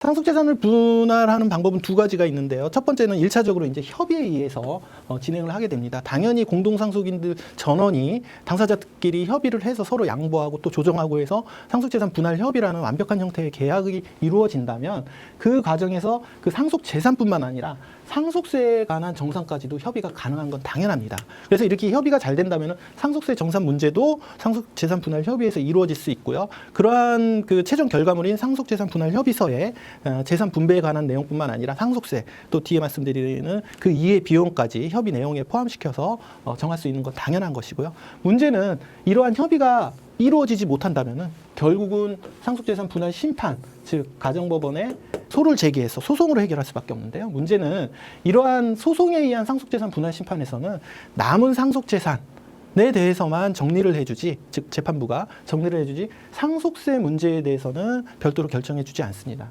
상속 재산을 분할하는 방법은 두 가지가 있는데요. 첫 번째는 일차적으로 이제 협의에 의해서 어, 진행을 하게 됩니다. 당연히 공동상속인들 전원이 당사자들끼리 협의를 해서 서로 양보하고 또 조정하고 해서 상속 재산 분할 협의라는 완벽한 형태의 계약이 이루어진다면 그 과정에서 그 상속 재산뿐만 아니라 상속세에 관한 정산까지도 협의가 가능한 건 당연합니다. 그래서 이렇게 협의가 잘 된다면 상속세 정산 문제도 상속 재산 분할 협의에서 이루어질 수 있고요. 그러한 그 최종 결과물인 상속 재산 분할 협의서에 어, 재산 분배에 관한 내용뿐만 아니라 상속세 또 뒤에 말씀드리는 그 이해 비용까지 협의 내용에 포함시켜서 어, 정할 수 있는 건 당연한 것이고요. 문제는 이러한 협의가 이루어지지 못한다면은 결국은 상속재산 분할 심판 즉 가정법원에 소를 제기해서 소송으로 해결할 수밖에 없는데요. 문제는 이러한 소송에 의한 상속재산 분할 심판에서는 남은 상속재산 에 대해서만 정리를 해주지, 즉 재판부가 정리를 해주지 상속세 문제에 대해서는 별도로 결정해주지 않습니다.